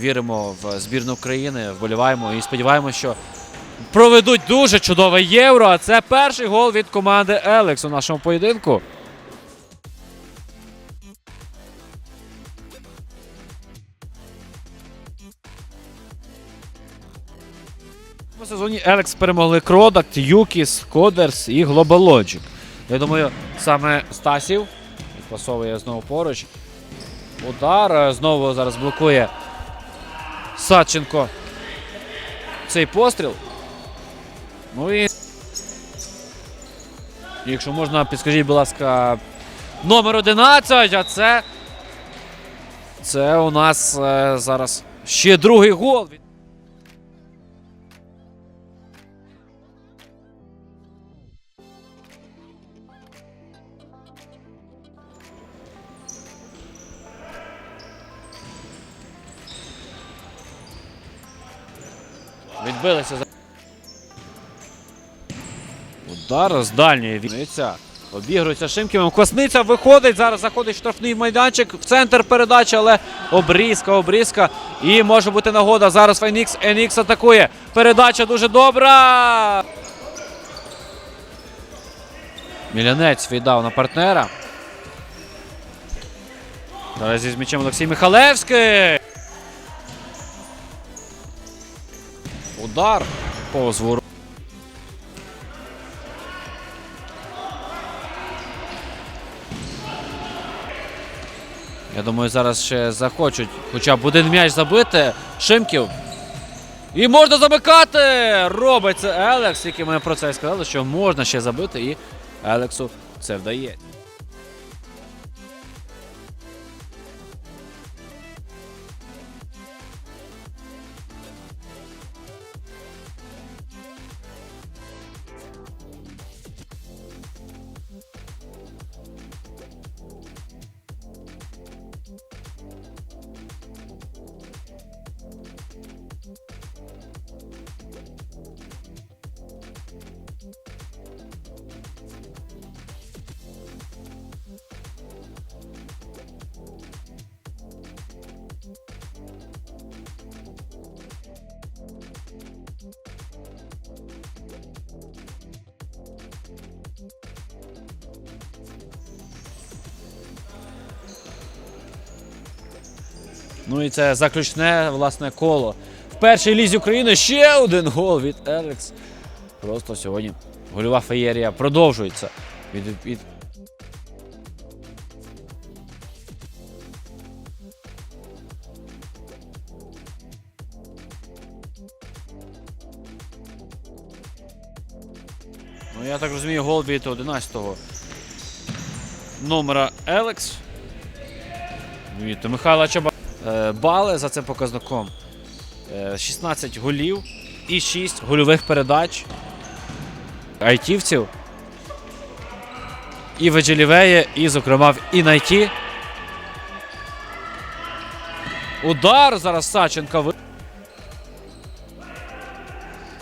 віримо в збірну України, вболіваємо і сподіваємося, що проведуть дуже чудове євро. А це перший гол від команди Елекс у нашому поєдинку. У сезоні Елекс перемогли Кродакт, Юкіс, Кодерс і Logic. Я думаю, саме Стасів пасовує знову поруч. Удар е, знову зараз блокує Садченко цей постріл. Ну і. Якщо можна, підскажіть, будь ласка, номер 11, а це. Це у нас е, зараз ще другий гол. За. Удар з дальньої війниця. Обігрується Шимківим. Косниця виходить. Зараз заходить штрафний майданчик в центр передачі, але обрізка, обрізка. І може бути нагода. Зараз Фенікс. Енікс атакує. Передача дуже добра. Мілянець віддав на партнера. Зараз із м'ячем Олексій Михалевський. Удар повз ворот. Я думаю, зараз ще захочуть хоча б один м'яч забити. Шимків. І можна замикати! Робить це Елекс, який ми про це сказали, що можна ще забити, і Елексу це вдається. Ну і це заключне власне коло. В першій лізі України ще один гол від Елекс. Просто сьогодні гольова феєрія продовжується. Від, від... Ну, я так розумію, гол від 11-го номера Елекс. Від Михайла Чаба. Е, Бали за цим показником. Е, 16 голів і 6 гольових передач. Айтівців. І Веджелівеє, і, зокрема, в Інайті. Удар зараз Саченка.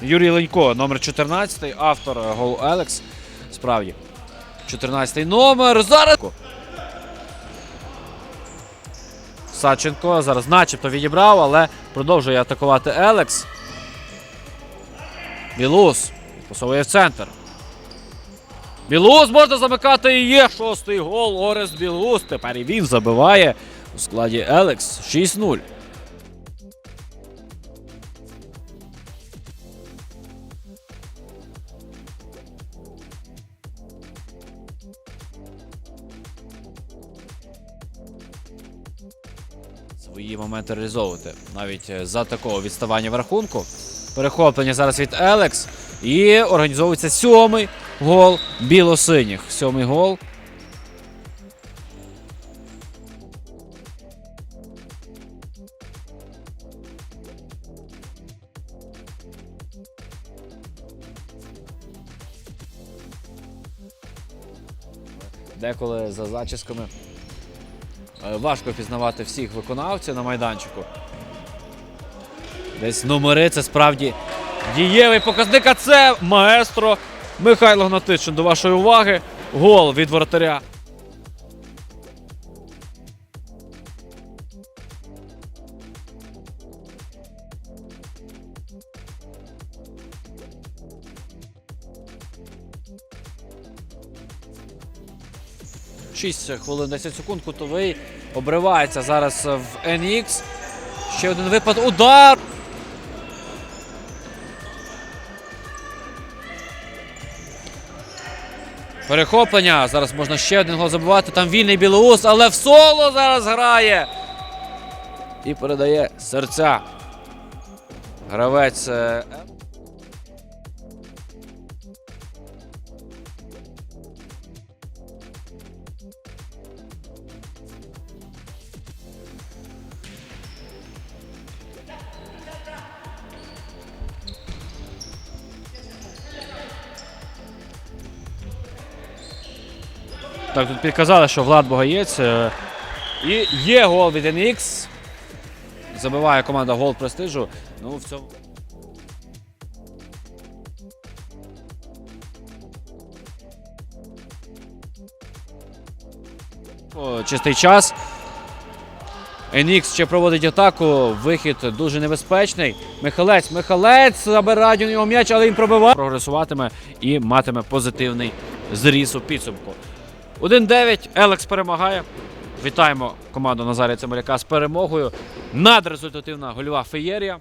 Юрій Ленько, номер 14, автор е, голу Елекс. Справді. 14 номер. Зараз. Саченко зараз начебто відібрав, але продовжує атакувати Елекс. Білус посовує в центр. Білус можна замикати і є шостий гол. Орес Білус. Тепер і він забиває у складі Елекс 6-0. Свої моменти реалізовувати. Навіть е, за такого відставання в рахунку. Перехоплення зараз від Елекс. І організовується сьомий гол білосиніх. Сьомий гол. Деколи за зачісками Важко пізнавати всіх виконавців на майданчику. Десь номери це справді дієвий показник. А це маестро Михайло Гнатичин. До вашої уваги. Гол від воротаря. 6 хвилин 10 секунд. Кутовий обривається зараз в NX. Ще один випад. Удар! Перехоплення. Зараз можна ще один гол забивати. Там вільний білоус, але в соло зараз грає. І передає серця. Гравець. Так, тут підказали, що Влад Богаєць. е, І є гол від NX. Забиває команда гол престижу. Ну, в цьому. Чистий час. NX ще проводить атаку. Вихід дуже небезпечний. Михалець, Михалець забирає у нього м'яч, але він пробиває. Прогресуватиме і матиме позитивний зріс у підсумку. 1-9. Елекс перемагає. Вітаємо команду Назарія Цималяка з перемогою. Надрезультативна гольова феєрія.